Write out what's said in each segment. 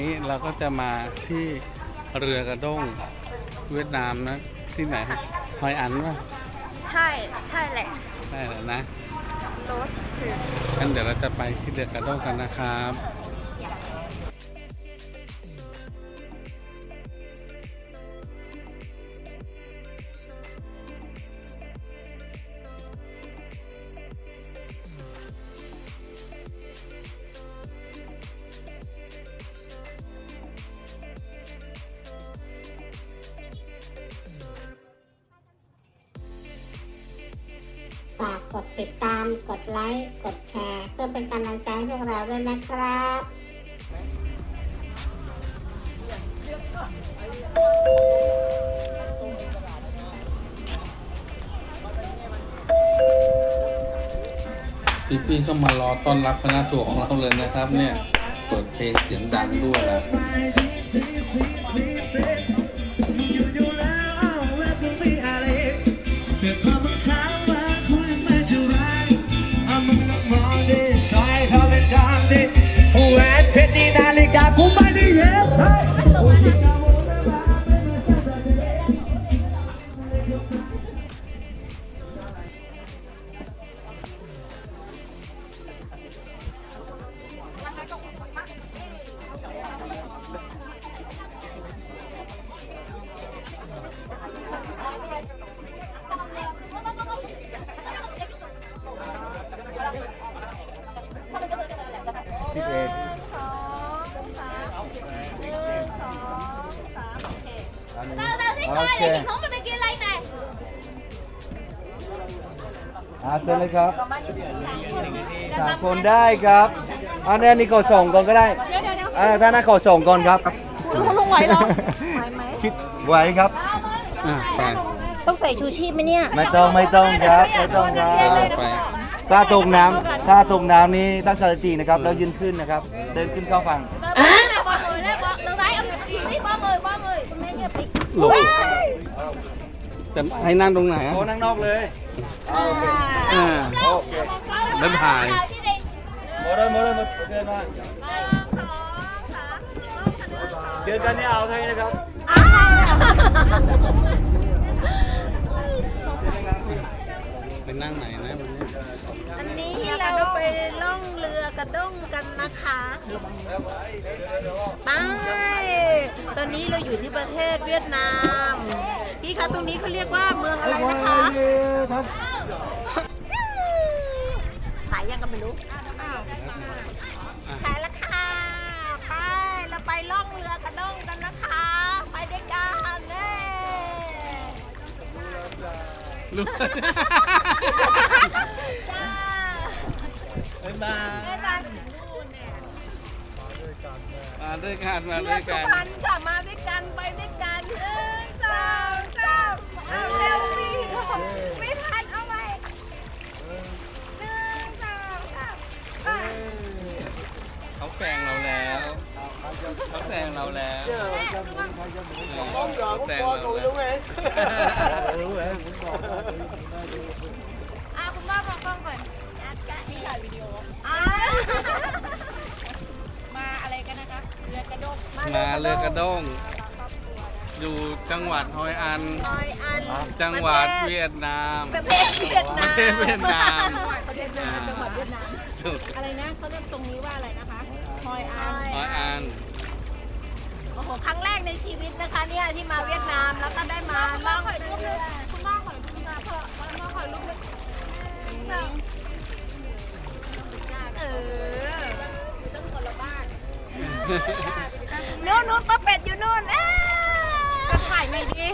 นี้เราก็จะมาที่เรือกระด้งเวียดนามนะ ที่ไหนฮอยอันวะใช่ใช่แหละได้แล้วนะรถถึง งั้นเดี๋ยวเราจะไปที่เรือกระด้งกันนะครับ ฝากกดติดตาม กดไลค์ กดแชร์ เพื่อเป็นกำลังใจให้พวกเราด้วยนะครับพี่ๆเข้ามารอต้อนรับคณะทัวร์ของเราเลยนะครับ เนี่ย เปิดเพลงเสียงดังด้วยนะ เซ็นเลยครับสามคนได้ครับอันนี้นี่ขอส่งก่อนก็ได้อ่าถ้านั้นขอส่งก่อนครับคุณลุงไหวเหรอไหวไหมคิดไหวครับอะไปต้องใส่ชูชีพไหมเนี่ยไม่ต้องไม่ต้องครับไม่ต้องครับไปถ้าตกน้ำถ้าตกน้ำนี้ตั้งสตินะครับแล้วยืนขึ้นนะครับ เดินขึ้นเข้าฝั่งอะบอกเลยแล้วบอกตรงไหนเอาอีกนี่บอกเลยบอกเลยคุณแม่เนี่ยไปหลบจะให้นั่งตรงไหนอะโอ้นั่งนอกเลย อ่าโอเคบ๊ายบายที่เด็กหมดเลยหมดเลยหมดเดินมาเจอกันที่อ่าวไทยนะครับไปนั่งไหนนะวันนี้อันนี้เราไปล่องเรือกระด้งกันนะคะไปตอนนี้เราอยู่ที่ประเทศเวียดนามพี่คะตรงนี้เขาเรียกว่าเมืองอะไรนะคะ ไม่รู้ขายราคาไปเราไปล่องเรือกระด้งกันนะคะ ไปด้วยกันเน่ลูกจ้าบ๊ายบายบ๊ายบายมาด้วยกันมาเลืด้อวดยสุกันพรรณค่ะมาด้วยกันไปด้วยกันหนึ่งสองสามเอาเร็วสิไม่ แซงเราแล้วเขาแซงเราแล้วเขาแซงเราแล้วอะคุณพ่อมองกล้องก่อนพี่ถ่ายวิดีโออะมาอะไรกันนะคะเรือกระดกมาเรือกระด้งอยู่จังหวัดฮอยอัน จังหวัดเวียดนาม ประเทศเวียดนามเวียดนาม ประเทศเวียดนาม จังหวัดเวียดนาม อะไรนะเขาเรียกตรงนี้ว่าอะไรนะคะ ฮอยอันฮอยอัน โอ้โห ครั้งแรกในชีวิตนะคะเนี่ยที่มาเวียดนามแล้วก็ได้มาล่องเรือคุณพ่อขอยรูปนะพ่อคุณพ่อขอยรูปเลยเออต้องคนละบ้านนู้นนู้นป้าเป็ดอยู่นู่นเอ๊จะถ่ายไงดี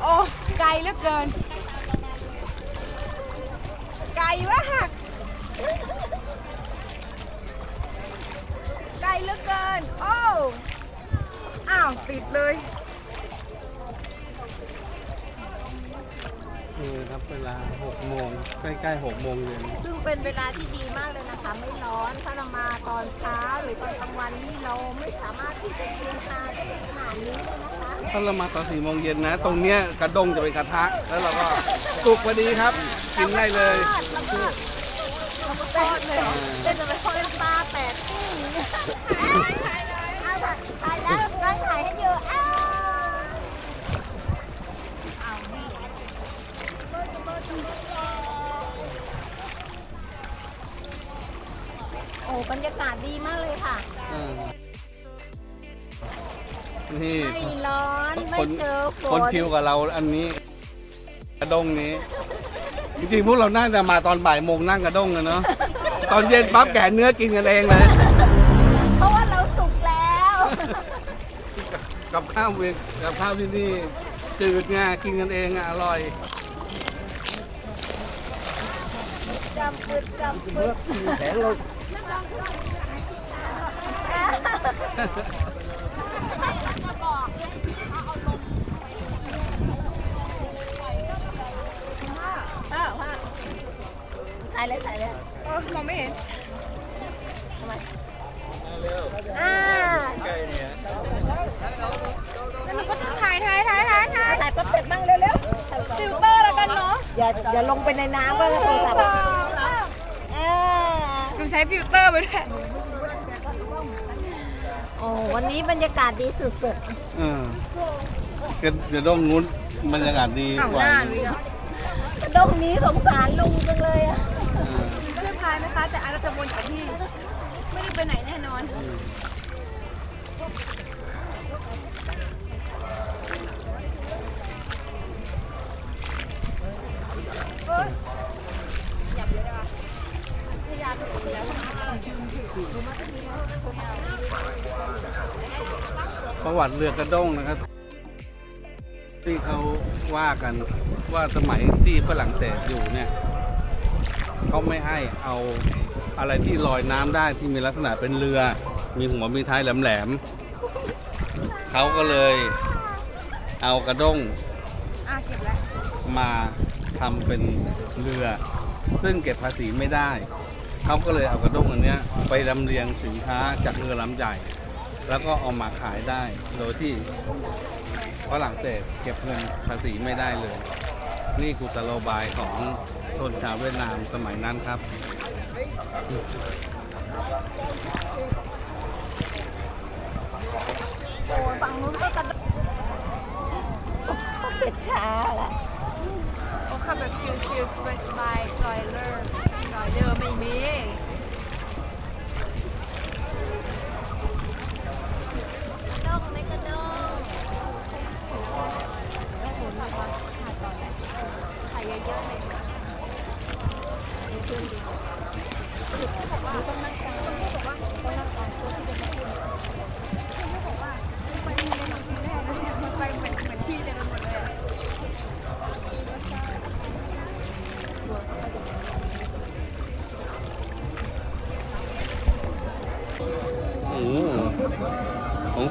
โอ้ไกลเหลือเกิน ไกลมากไก เหลือเกิน โอ้อ้าวติดเลยคือครับเวลา6โมงใกล้ๆ6โมงเย็นซึ่งเป็นเวลาที่ดีมากเลยนะคะ ไม่ร้อนถ้าเรามาตอนเช้าหรือตอนกลางวันนี่เราไม่สามารถที่จะกินทานได้ขนาดนี้เลยนะคะถ้าเรามาตอน4โมงเย็นนะ ตรงเนี้ยกระด้งจะเป็นกระทะ แล้วเราก็สุกพอดีครับกินได้เลยแล้วก็เราก็ทอดเลยเหรอเดี๋ยวจะไปทอดน้ำปลาแปด ถ่ายแล้วกำถ่ายให้อยู่อาโอ้บรรยากาศดีมากเลยค่ะนี่ไม่ร้อนไม่เจอฝคนนชิวกับเราอันนี้ กระด้งนี้ จริงๆพวกเราน่าจะมาตอนบ่ายโมงนั่งกระด้งกันเนาะตอนเย็นปั๊บแก่เนื้อกินกันเองเลย กับข้าวเวงกับข้าวที่นี่จืดไงกินกันเองอะอร่อยจำปึดจำปึดแขนเราป้าป้าถ่ายเลยถ่ายเลยเออมองไม่เห็น อย่าอย่าลงไปในน้ำก็โทรศัพท์อ่าหนูใช้ฟิลเตอร์ไปด้วย โอ้วันนี้บรรยากาศดีสุดเออก็จะด้งนู้นบรรยากาศดีกว่าๆกระด้งนี้สงสารลุงจังเลยอะเออช่วยพายไหมคะ แต่อาจจะวนกับที่ ไม่ได้ไปไหนแน่นอน ประวัติเรือกระด้งนะครับ ที่เขาว่ากันว่าสมัยที่ฝรั่งเศสอยู่เนี่ยเขาไม่ให้เอาอะไรที่ลอยน้ำได้ที่มีลักษณะเป็นเรือ มีหัวมีท้ายแหลมๆเขาก็เลยเอากระด้งอะเก็บแล้วมาทำเป็นเรือ ซึ่งเก็บภาษีไม่ได้ เขาก็เลยเอากระด้งอันเนี้ยไปลำเลียงสินค้าจากเรือลำใหญ่ แล้วก็เอามาขายได้ โดยที่ฝรั่งเศสเก็บเงินภาษีไม่ได้เลย นี่กุศโลบายของชนชาวเวียดนามสมัยนั้นครับโอ้ฝั่งนู้นก็กระด้งเป็ดช้าละโอ้ขับแบบชิลๆสบายๆลอยเลอร์ รอยเดอร์ไม่มี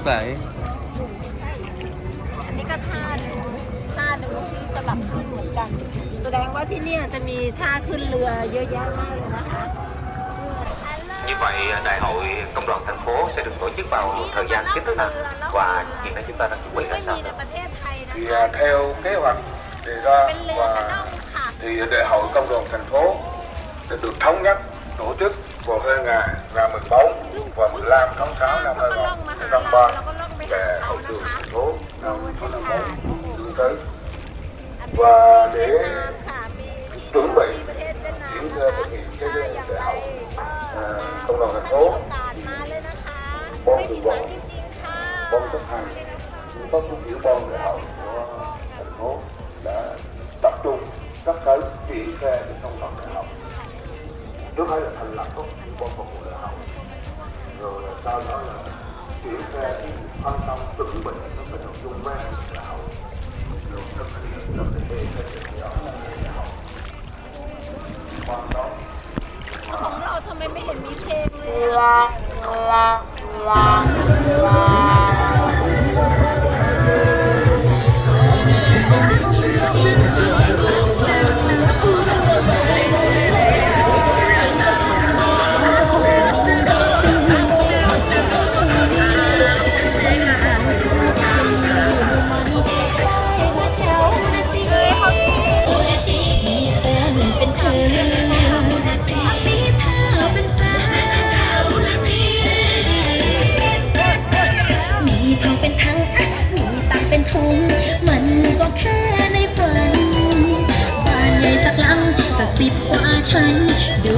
สงสัยอันนี้ก็ท่าหนึ่งท่าหนึ่งที่สลับขึ้นเหมือนกัน แสดงว่าที่เนี่ยจะมีท่าขึ้นเรือเยอะแยะมากเลยนะคะ Như vậy, Đại hội Công đoàn thành phố sẽ được tổ chức vào thời gian chính thức nào và hiện nay chúng ta đang chuẩn bị ไม่ ra มี sao? ในประเทศไทยนะ thì คะ à, theo kế hoạch đề ra เป็นเรือกระ và ด้งค่ะ thì đại hội công đoàn thành phố sẽ được thống nhất tổ chức của ngày ngày 14 và 15 tháng 6 năm 2023 về hậu trường thành phố năm 2024 tới. Và để chuẩn bị diễn ra thực hiện cái đại học à, công đoàn thành phố ban thường vụ ban chấp hành những các phát biểu ban đại học của thành phố đã tập trung các cái triển khai trước hết là thành lập các tiểu ban phục vụ đại hội rồi là sau đó là triển khai phân công chuẩn bị các cái nội dung mang đại hội rồi thực hiện các cái đề cái việc nhỏ đại hội qua đó ของเราทำไมไม่เห็นมีเพลงเลยอะ Baju.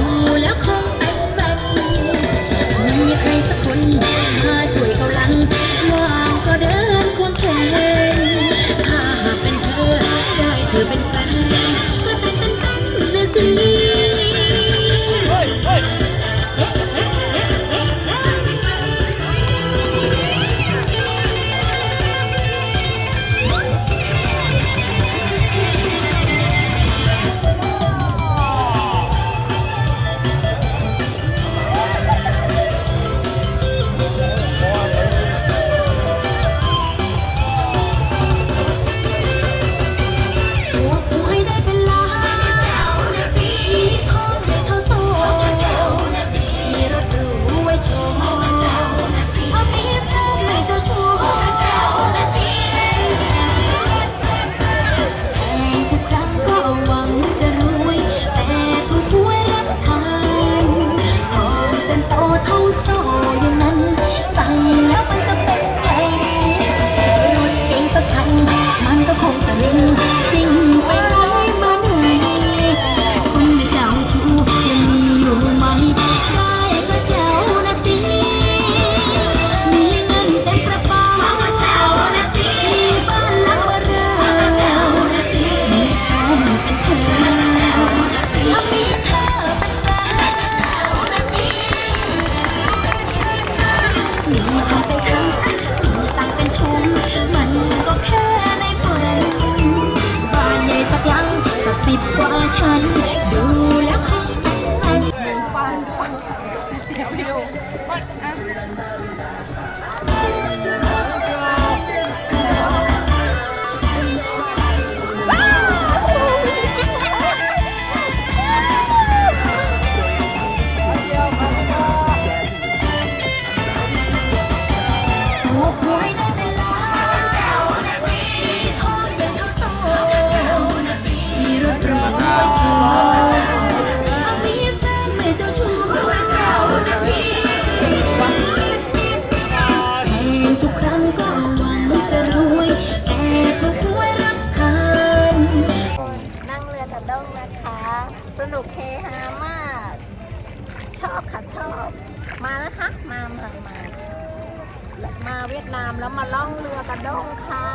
มาเวียดนามแล้วมาล่องเรือกระด้งค่ะ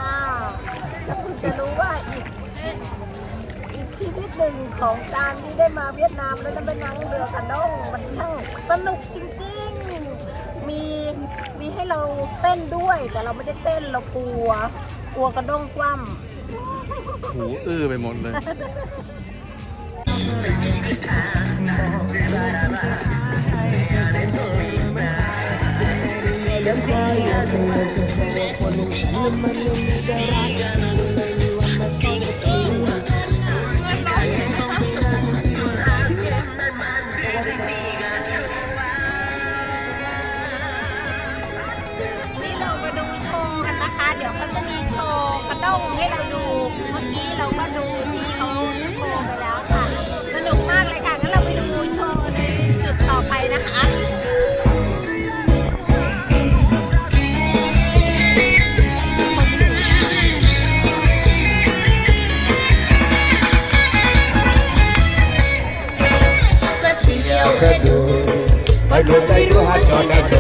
แล้วคุณจะรู้ว่าอีกอีกชีวิตหนึ่งของการที่ได้มาเวียดนามแล้วได้ไปนั่งเรือกระด้งมันช่างสนุกจริงๆ มีมีให้เราเต้นด้วย แต่เราไม่ได้เต้นเรากลัว กลัวกระด้งคว่ำหูอื้อไปหมดเลย นี่เรามาดูโชว์กันนะคะ เดี๋ยวเขาจะมีโชว์กระด้งให้เราดู เมื่อกี้เราก็ดูพี่เขาโชว์ไปแล้ว รู้ฮัจจอดโด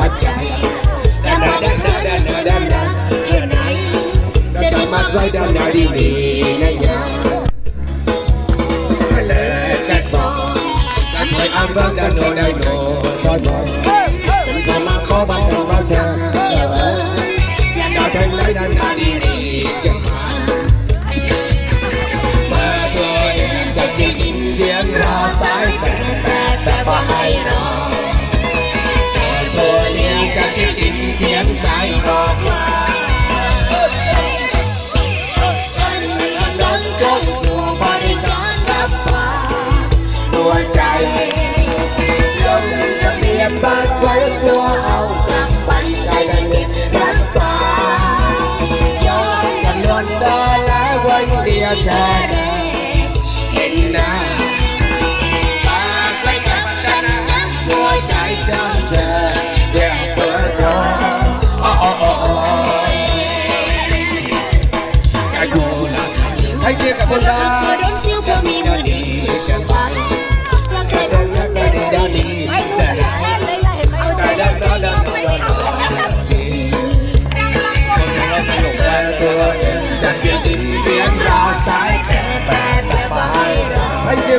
ฮัจใจดันดันดันดันดันดันดันเห็นไหมจะสามารถไว้ดันดาดีดีนะยาเลิกแค่บอกกันไว้อันรักดันโดดันโดชอดบอกจนก็มาขอบัตรมาจ้าเออดันดันดันดันดี ดียวแค่ได้เห็นหน้าฝากไว้กับฉันนะช่วยใจจำเธอเดี๋ยวเปิดรอโอ้โอ้โอ้โอ้จะดูนะให้เกียรติกับคนรัก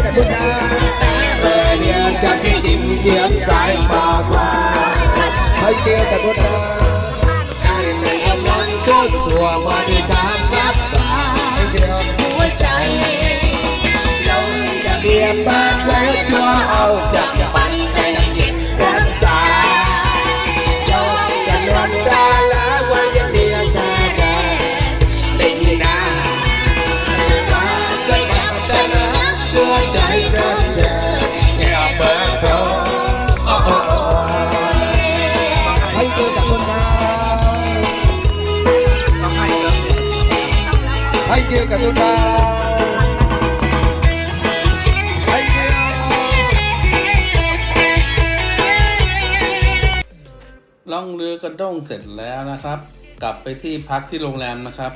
ให้เกียรติกับคนรักเมื่อเดียจะกินเสียงสายบากว่าให้เกียรติกับคนรักใจในกำลังก็สัวบริการรับสายหัวใจลงจะเบียดบาดแล้วจะเอาจากไป กับคนรักให้เจอล่องเรือกระด้งเสร็จแล้วนะครับ กลับไปที่พักที่โรงแรมนะครับ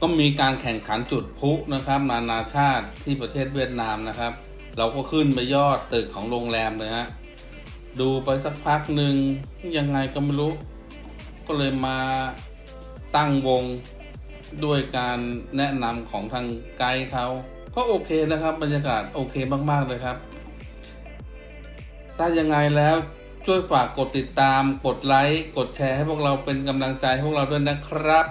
ก็มีการแข่งขันจุดพลุนะครับ นานาชาติที่ประเทศเวียดนามนะครับ เราก็ขึ้นไปยอดตึกของโรงแรมเลยฮะดูไปสักพักหนึ่งยังไงก็ไม่รู้ ก็เลยมาตั้งวง ด้วยการแนะนำของทางไกด์เขาก็โอเคนะครับ บรรยากาศโอเคมาก ๆ เลยครับถ้ายังไงแล้วช่วยฝากกดติดตาม กดไลค์ กดแชร์ให้พวกเราเป็นกำลังใจให้พวกเราด้วยนะครับ